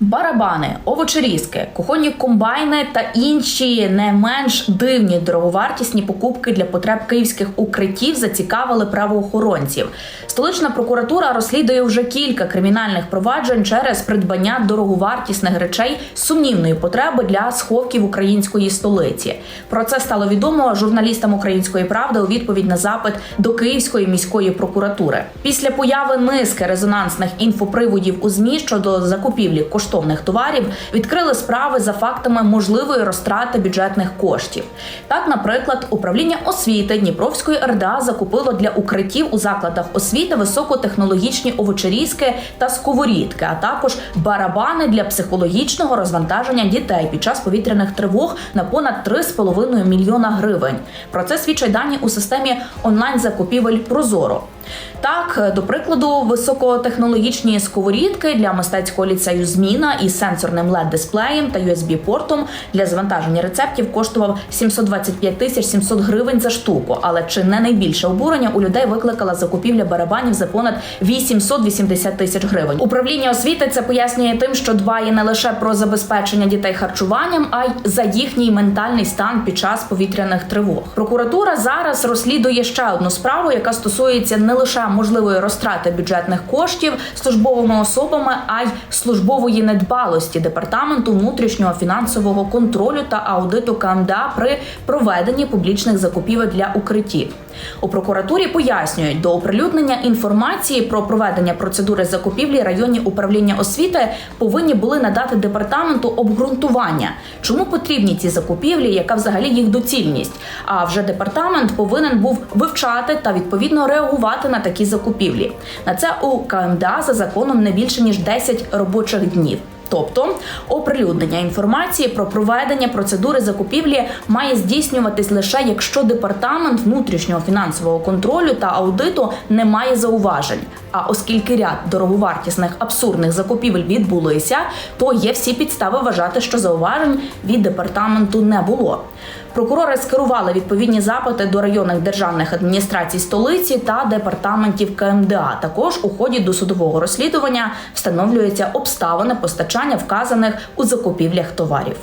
Барабани, овочерізки, кухонні комбайни та інші не менш дивні дороговартісні покупки для потреб київських укриттів зацікавили правоохоронців. Столична прокуратура розслідує вже кілька кримінальних проваджень через придбання дороговартісних речей сумнівної потреби для сховків української столиці. Про це стало відомо журналістам Української правди у відповідь на запит до Київської міської прокуратури. Після появи низки резонансних інфоприводів у змі щодо закупівлі коштовних товарів відкрили справи за фактами можливої розтрати бюджетних коштів. Так, наприклад, управління освіти Дніпровської РДА закупило для укриттів у закладах освіти високотехнологічні овочерізки та сковорідки, а також барабани для психологічного розвантаження дітей під час повітряних тривог на понад 3,5 мільйона гривень. Про це свідчать дані у системі онлайн закупівель Прозоро. Так, до прикладу, високотехнологічні сковорідки для мистецького ліцею Зміна із сенсорним led дисплеєм та USB-портом для завантаження рецептів коштував 725 тисяч 700 гривень за штуку. Але чи не найбільше обурення у людей викликала закупівля барабанів за понад 880 тисяч гривень. Управління освіти це пояснює тим, що дбає не лише про забезпечення дітей харчуванням, а й за їхній ментальний стан під час повітряних тривог. Прокуратура зараз розслідує ще одну справу, яка стосується не лише можливої розтрати бюджетних коштів службовими особами, а й службової недбалості департаменту внутрішнього фінансового контролю та аудиту КМДА при проведенні публічних закупівель для укриттів. У прокуратурі пояснюють, до оприлюднення інформації про проведення процедури закупівлі районні управління освіти повинні були надати департаменту обґрунтування, чому потрібні ці закупівлі, яка взагалі їх доцільність. А вже департамент повинен був вивчати та відповідно реагувати на такі закупівлі. На це у КМДА за законом не більше ніж 10 робочих днів. Тобто оприлюднення інформації про проведення процедури закупівлі має здійснюватись лише якщо департамент внутрішнього фінансового контролю та аудиту не має зауважень. А оскільки ряд дороговартісних абсурдних закупівель відбулися, то є всі підстави вважати, що зауважень від департаменту не було. Прокурори скерували відповідні запити до районних державних адміністрацій столиці та департаментів КМДА. Також у ході досудового розслідування встановлюються обставини постачання вказаних у закупівлях товарів.